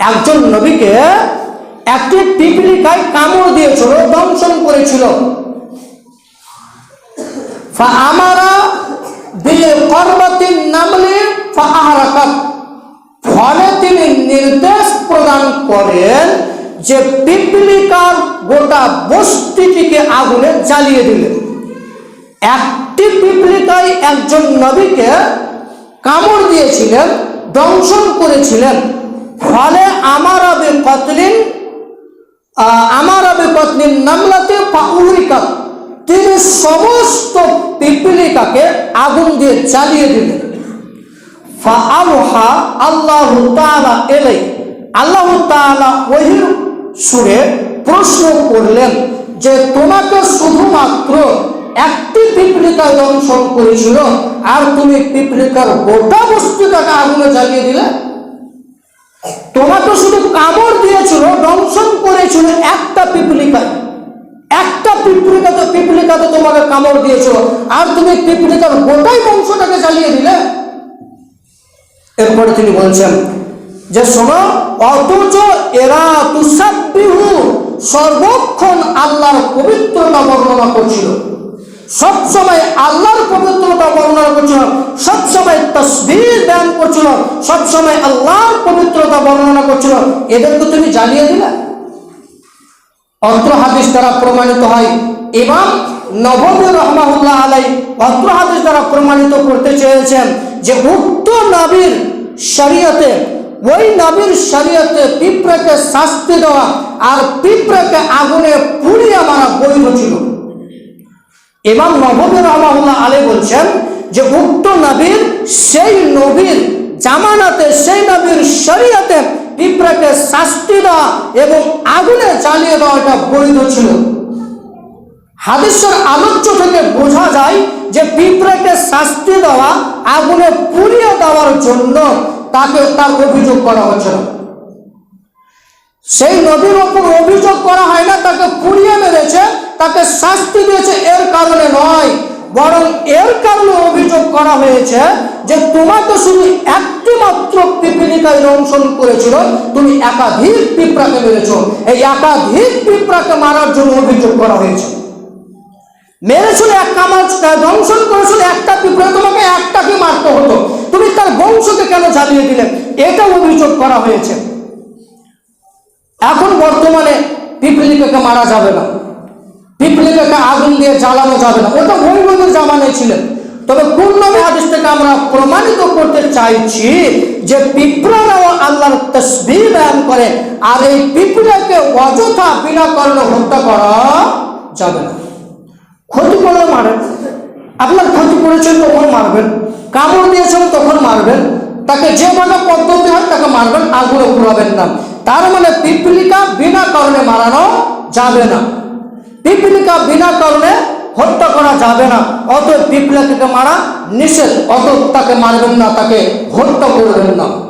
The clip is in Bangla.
একজন নবীকে একটি পিপিলিকায় কামড় দিয়েছিল, দংশন করেছিল। আমারা নামলে ফলে তিনি নির্দেশ প্রদান করেন যে পিপিলিকার গোটা বস্তিটিকে আগুনে জ্বালিয়ে দিলেন একটি পিপিলিকায় একজন নবীকে কামড় দিয়েছিলেন, দংশন করেছিলেন। ফলে আমার আবে কতলিন আমার আবে কতলিন নামলাতে পাউরিকাত তিনি সমস্ত পিপিলিকাকে আগুন দিয়ে জ্বালিয়ে দিলেন। ফাআলহা আল্লাহ তাআলা এলাই, আল্লাহ তাআলা ওহির সুরে প্রশ্ন করলেন যে তোমাকে শুধুমাত্র একটি পিপলিকা দংশন করেছিল, আর তুমি পিপলিকার গোটা বস্তুটাকে আগুনে জ্বালিয়ে দিলে? তোমাকে শুধু কামড় দিয়েছিল, দংশন করেছিল, একটা পিপলিকায় একটা পিপলিকা তো পিপলিকা তো তোমাকে কামড় দিয়েছিল। আর তুমি পিপলিকার গোটাই বংশটাকে জ্বালিয়ে দিলে? এরপরে তিনি বলছেন যে, শোনো, অথচ এরা তুষাবিহু সর্বক্ষণ আল্লাহর পবিত্রতা বর্ণনা করছিল। সবসময় আল্লাহর পবিত্রতা বর্ণনা করছিল। দান করছিল, সবসময় আল্লাহর পবিত্রতা বর্ণনা করছিল, এদেরকে তুমি জানিয়ে দিলে? অত্র হাদিস দ্বারা প্রমাণিত হয় এবং নবমী রহমাহুল্লাহ আলাই অত্র হাদিস দ্বারা প্রমাণিত করতে চেয়েছেন যে উক্ত নবীর শরীয়তে, ওই নবীর শরীয়তে পিঁপড়াকে শাস্তি দেওয়া আর পিঁপড়াকে আগুনে পুড়িয়ে মারা বৈধ ছিল। এবং নবমী রহমাহুল্লাহ আলী বলছেন যে উক্ত নবীর সেই নবীর জামানাতে, সেই নবীর শরীয়তে পিঁপড়াকে শাস্তি দেওয়া এবং আগুনে জ্বালিয়ে দেওয়াটা বৈধ ছিল। হাদিসের আলোচ্য থেকে বোঝা যায় যে পিঁপড়াকে শাস্তি দেওয়া, আগুনে পুড়িয়ে দেওয়ার জন্য তাকে তার অভিযোগ করা হচ্ছে সেই নবীর ওপর অভিযোগ করা হয় না, তাকে পুড়িয়ে মেরেছে, তাকে শাস্তি দিয়েছে, এর কারণে নয়। বরং এর কারণে অভিযোগ করা হয়েছে যে তোমাকে শুধু একটি মাত্র পিপিলিকায় দংশন করেছিল, তুমি একাধিক পিঁপড়াকে মেরেছ। এই একাধিক পিঁপড়াকে মারার জন্য অভিযোগ করা হয়েছে। মেরেছিল এক কামাজ দংশন করেছিল একটা পিঁপড়ে, তোমাকে একটাকে মারতে হতো। তুমি তার বংশকে কেন জ্বালিয়ে দিলে? এটা অভিযোগ করা হয়েছে। এখন বর্তমানে পিপলিকাকে মারা যাবে না। পিপলিকাকে আগুন দিয়ে জ্বালানো যাবে না। ওটা ওই জামানায় ছিলেন তবে কোন নবী হাদিস থেকে আমরা প্রমাণিত করতে চাইছি যে পিঁপড়ারাও আল্লাহর তসবির বয়ান করে আর এই পিঁপড়াকে অযথা বিনা কারণে হত্যা করা যাবে না। ক্ষতি করে মারেন আপনার ক্ষতি করেছেন তখন মারবেন। কামড় দিয়েছেন তখন মারবেন। তাকে যেভাবে পদ্ধতি হয় তাকে মারবেন, আগুনে পুরাবেন না। তার মানে পিপিলিকা বিনা কারণে মারানো যাবে না। পিপিলিকা বিনা কারণে হত্যা করা যাবে না। অত বিপ্লবীকে মারা নিষেধ। অত তাকে মারবেন না, তাকে হত্যা করবেন না।